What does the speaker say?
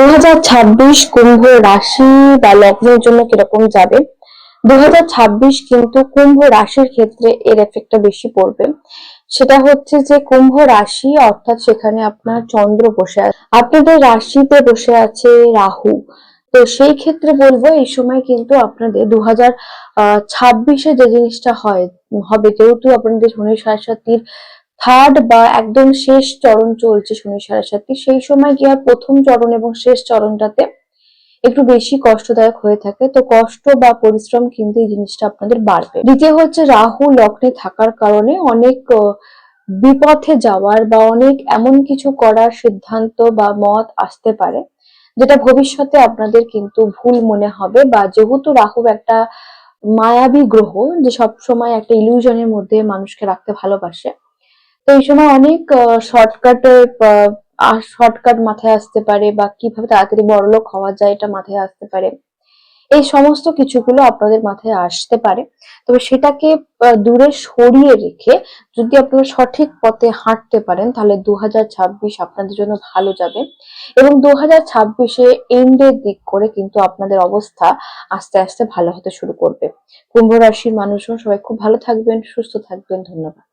দু কুম্ভ রাশি বা লগ্নের জন্য কীরকম যাবে? দু কিন্তু কুম্ভ রাশির ক্ষেত্রে এর এফেক্টটা বেশি পড়বে। সেটা হচ্ছে যে কুম্ভ রাশি, অর্থাৎ সেখানে আপনার চন্দ্র বসে আছে। আপনাদের রাশিতে বসে আছে রাহু। তো সেই ক্ষেত্রে বলব, এই সময় কিন্তু আপনাদের দু হাজার ছাব্বিশে যে জিনিসটা হয়, হবে, যেহেতু আপনাদের শনি সাড়ে থার্ড বা একদম শেষ চরণ চলছে শনি সাড়ে সাতটি। সেই সময় কি হয় প্রথম চরণ এবং শেষ চরণটাতে একটু বেশি কষ্টদায়ক হয়ে থাকে। তো কষ্ট বা পরিশ্রম কিন্তু এই জিনিসটা আপনাদের বাড়বে। দ্বিতীয় হচ্ছে রাহু লগ্নে থাকার কারণে অনেক বিপথে যাওয়ার বা অনেক এমন কিছু করার সিদ্ধান্ত বা মত আসতে পারে, যেটা ভবিষ্যতে আপনাদের কিন্তু ভুল মনে হবে বা যেহেতু রাহু একটা মায়াবী গ্রহ, যে সব সময় একটা ইলিউশনের মধ্যে মানুষকে রাখতে ভালোবাসে তো এই সময় অনেক শর্টকাটে শর্টকাট মাথায় আসতে পারে বা কীভাবে তাড়াতাড়ি বড়লোক হওয়া যায় এটা মাথায় আসতে পারে। এই সমস্ত কিছুগুলো আপনাদের মাথায় আসতে পারে। তবে সেটাকে দূরে সরিয়ে রেখে যদি আপনারা সঠিক পথে হাঁটতে পারেন, তাহলে দু হাজার ছাব্বিশ আপনাদের জন্য ভালো যাবে। এবং দু হাজার ছাব্বিশে এন্ডের দিক করে কিন্তু আপনাদের অবস্থা আস্তে আস্তে ভালো হতে শুরু করবে। কুম্ভ রাশির মানুষজন সবাই খুব ভালো থাকবেন, সুস্থ থাকবেন, ধন্যবাদ।